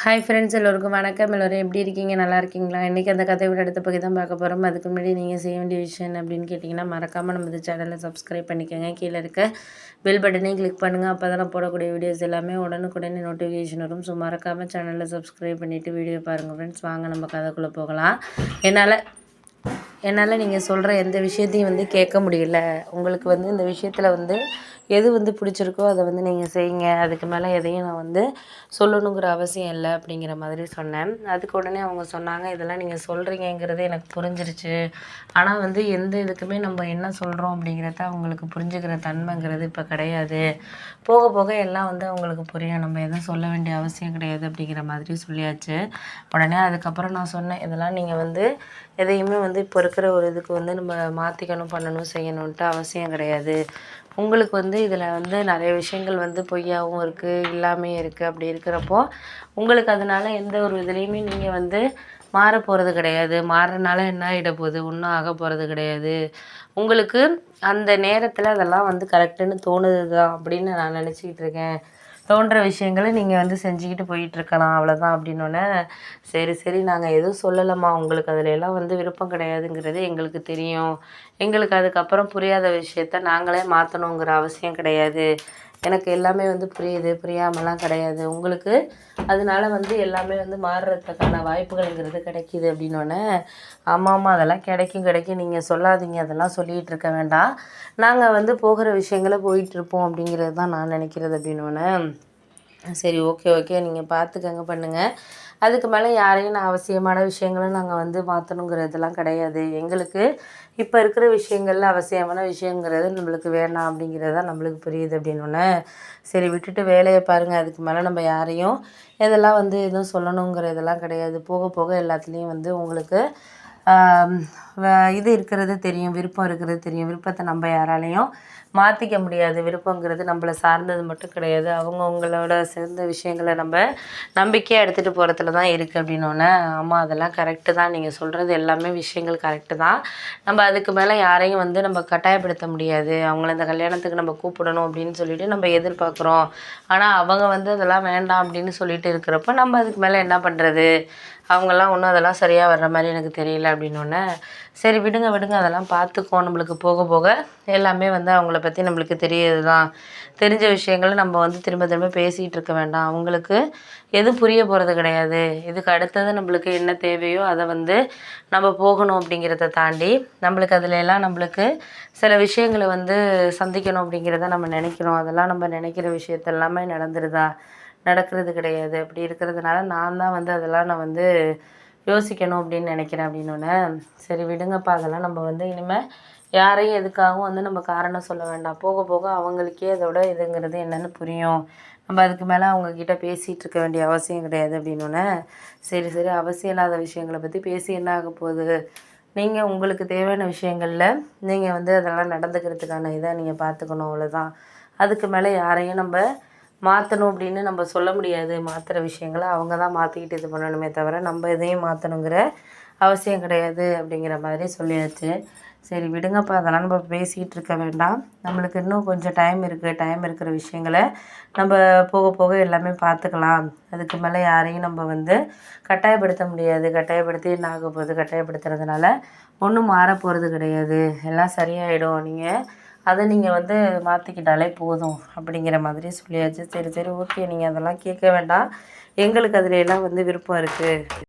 Hi friends எல்லோருக்கும் வணக்கம். எல்லோரும் எப்படி இருக்கீங்க? நல்லா இருக்கீங்களா? இன்றைக்கி அந்த கதையோட அடுத்த பகுதி தான் பார்க்க போகிறோம் அதுக்கு முன்னாடி நீங்கள் செய்ய வேண்டிய விஷயம் அப்படின்னு கேட்டிங்கன்னா மறக்காமல் நம்ம இந்த சேனலை சப்ஸ்கிரைப் பண்ணிக்கோங்க. கீழே இருக்க பெல் பட்டனையும் கிளிக் பண்ணுங்கள் அப்போ தான் நான் போடக்கூடிய வீடியோஸ் எல்லாமே உடனுக்குடனே நோட்டிஃபிகேஷன் வரும். ஸோ மறக்காமல் சேனலில் சப்ஸ்கிரைப் பண்ணிவிட்டு வீடியோ பாருங்கள் ஃப்ரெண்ட்ஸ் வாங்க நம்ம கதைக்குள்ளே போகலாம். என்னால் என்னால் நீங்கள் சொல்கிற எந்த விஷயத்தையும் வந்து கேட்க முடியல. உங்களுக்கு வந்து இந்த விஷயத்தில் வந்து எது வந்து பிடிச்சிருக்கோ அதை வந்து நீங்கள் செய்யுங்க. அதுக்கு மேலே எதையும் நான் வந்து சொல்லணுங்கிற அவசியம் இல்லை அப்படிங்கிற மாதிரி சொன்னேன். அதுக்கு உடனே அவங்க சொன்னாங்க இதெல்லாம் நீங்கள் சொல்கிறீங்கங்கிறது எனக்கு புரிஞ்சிருச்சு. ஆனால் வந்து எந்த இதுக்குமே நம்ம என்ன சொல்கிறோம் அப்படிங்கிறத அவங்களுக்கு புரிஞ்சுக்கிற தன்மைங்கிறது இப்போ கிடையாது. போக போக எல்லாம் வந்து அவங்களுக்கு புரியும். நம்ம எதுவும் சொல்ல வேண்டிய அவசியம் கிடையாது அப்படிங்கிற மாதிரி சொல்லியாச்சு. உடனே அதுக்கப்புறம் நான் சொன்னேன் இதெல்லாம் நீங்கள் வந்து எதையுமே வந்து இப்போ இருக்கிற ஒரு இதுக்கு வந்து நம்ம மாற்றிக்கணும் பண்ணணும் செய்யணுன்ட்டு அவசியம் கிடையாது. உங்களுக்கு வந்து இதில் வந்து நிறைய விஷயங்கள் வந்து பொய்யாகவும் இருக்குது இல்லாமையும் இருக்குது அப்படி இருக்கிறப்போ உங்களுக்கு அதனால் எந்த ஒரு இதுலேயுமே நீங்கள் வந்து மாற போகிறது கிடையாது. மாறுறனால என்ன ஆகிட போகுது? ஒன்றும் ஆக போகிறது கிடையாது. உங்களுக்கு அந்த நேரத்தில் அதெல்லாம் வந்து கரெக்டுன்னு தோணுது தான் அப்படின்னு நான் நினச்சிக்கிட்டு இருக்கேன். தோன்ற விஷயங்களை நீங்கள் வந்து செஞ்சுக்கிட்டு போயிட்டுருக்கலாம் அவ்வளோதான் அப்படின்னோடனே சரி சரி நாங்கள் எதுவும் சொல்லலைம்மா உங்களுக்கு அதில் எல்லாம் வந்து விருப்பம் கிடையாதுங்கிறது எங்களுக்கு தெரியும். எங்களுக்கு அதுக்கப்புறம் புரியாத விஷயத்த நாங்களே மாற்றணுங்கிற அவசியம் கிடையாது. எனக்கு எல்லாமே வந்து புரியுது புரியாமலாம் கிடையாது. உங்களுக்கு அதனால வந்து எல்லாமே வந்து மாறுறதுக்கான வாய்ப்புகள்ங்கிறது கிடைக்கிது அப்படின்னோடனே ஆமாம் ஆமாம் அதெல்லாம் கிடைக்கும் கிடைக்கும். நீங்கள் சொல்லாதீங்க அதெல்லாம் சொல்லிகிட்டு இருக்க வேண்டாம். நாங்கள் வந்து போகிற விஷயங்களை போயிட்டுருப்போம் அப்படிங்கிறது தான் நான் நினைக்கிறது அப்படின்னோடனே சரி ஓகே ஓகே. நீங்கள் பார்த்துக்கங்க பண்ணுங்கள் அதுக்கு மேலே யாரையும் நான் அவசியமான விஷயங்களும் நாங்கள் வந்து மாற்றணுங்கிறதெல்லாம் கிடையாது. எங்களுக்கு இப்போ இருக்கிற விஷயங்கள்ல அவசியமான விஷயங்கிறது நம்மளுக்கு வேணாம் அப்படிங்கிறது தான் நம்மளுக்கு புரியுது அப்படின்னோடனே சரி விட்டுட்டு வேலையை பாருங்கள் அதுக்கு மேலே நம்ம யாரையும் இதெல்லாம் வந்து எதுவும் சொல்லணுங்கிறதெல்லாம் கிடையாது. போக போக எல்லாத்துலேயும் வந்து உங்களுக்கு இது இருக்கிறது தெரியும் விருப்பம் இருக்கிறது தெரியும். விருப்பத்தை நம்ம யாராலையும் மாற்றிக்க முடியாது. விருப்பங்கிறது நம்மள சார்ந்தது மட்டும் கிடையாது. அவங்கவுங்களோட சேர்ந்த விஷயங்களை நம்ம நம்பிக்கையாக எடுத்துகிட்டு போகிறதுல தான் இருக்குது அப்படின்னோடனே ஆமாம் அதெல்லாம் கரெக்டு தான். நீங்கள் சொல்கிறது எல்லாமே விஷயங்கள் கரெக்டு தான். நம்ம அதுக்கு மேலே யாரையும் வந்து நம்ம கட்டாயப்படுத்த முடியாது. அவங்கள இந்த கல்யாணத்துக்கு நம்ம கூப்பிடணும் அப்படின்னு சொல்லிட்டு நம்ம எதிர்பார்க்குறோம். ஆனால் அவங்க வந்து அதெல்லாம் வேண்டாம் அப்படின்னு சொல்லிட்டு இருக்கிறப்ப நம்ம அதுக்கு மேலே என்ன பண்ணுறது அவங்கெல்லாம் ஒன்றும் அதெல்லாம் சரியாக வர்ற மாதிரி எனக்கு தெரியல அப்படின்னோடனே சரி விடுங்க விடுங்க அதெல்லாம் பார்த்துக்குவோம். நம்மளுக்கு போக போக எல்லாமே வந்து அவங்கள பற்றி நம்மளுக்கு தெரியுது தான் தெரிஞ்ச விஷயங்களை நம்ம வந்து திரும்ப திரும்ப பேசிகிட்டு இருக்க வேண்டாம். அவங்களுக்கு எதுவும் புரிய போகிறது கிடையாது. இதுக்கு அடுத்தது நம்மளுக்கு என்ன தேவையோ அதை வந்து நம்ம போகணும் அப்படிங்கிறத தாண்டி நம்மளுக்கு அதில் எல்லாம் நம்மளுக்கு சில விஷயங்களை வந்து சந்திக்கணும் அப்படிங்கிறத நம்ம நினைக்கிறோம். அதெல்லாம் நம்ம நினைக்கிற விஷயத்தெல்லாமே நடந்துருதா? நடக்கிறது கிடையாது. அப்படி இருக்கிறதுனால நான் தான் வந்து அதெல்லாம் நான் வந்து யோசிக்கணும் அப்படின்னு நினைக்கிறேன் அப்படின்னோடனே சரி விடுங்கப்பா அதெல்லாம் நம்ம வந்து இனிமேல் யாரையும் எதுக்காகவும் வந்து நம்ம காரணம் சொல்ல வேண்டாம். போக போக அவங்களுக்கே அதோட இதுங்கிறது என்னென்னு புரியும். நம்ம அதுக்கு மேலே அவங்கக்கிட்ட பேசிகிட்டு இருக்க வேண்டிய அவசியம் கிடையாது அப்படின்னோடனே சரி சரி அவசியம் இல்லாத விஷயங்களை பற்றி பேசி என்ன ஆக போகுது? நீங்கள் உங்களுக்கு தேவையான விஷயங்களில் நீங்கள் வந்து அதெல்லாம் நடந்துக்கிறதுக்கான இதை நீங்கள் பார்த்துக்கணும் அவ்வளோதான் அதுக்கு மேலே யாரையும் நம்ம மாற்றணும் அப்படின்னு நம்ம சொல்ல முடியாது. மாற்றுற விஷயங்களை அவங்க தான் மாற்றிக்கிட்டு இது பண்ணணுமே தவிர நம்ம எதையும் மாற்றணுங்கிற அவசியம் கிடையாது அப்படிங்கிற மாதிரி சொல்லியாச்சு. சரி விடுங்கப்பா. அதெல்லாம் நம்ம பேசிகிட்டு இருக்க வேண்டாம். நம்மளுக்கு இன்னும் கொஞ்சம் டைம் இருக்குது டைம் இருக்கிற விஷயங்களை நம்ம போக போக எல்லாமே பார்த்துக்கலாம். அதுக்கு மேலே யாரையும் நம்ம வந்து கட்டாயப்படுத்த முடியாது. கட்டாயப்படுத்தி என்ன ஆக போகுது? கட்டாயப்படுத்துறதுனால ஒன்றும் மாற போகிறது கிடையாது. எல்லாம் சரியாயிடும். நீங்கள் அதை நீங்கள் வந்து மாற்றிக்கிட்டாலே போதும் அப்படிங்கிற மாதிரி சொல்லியாச்சு. சரி சரி ஓகே நீங்கள் அதெல்லாம் கேட்க வேண்டாம். எங்களுக்கு அதில் எல்லாம் வந்து விருப்பம் இருக்குது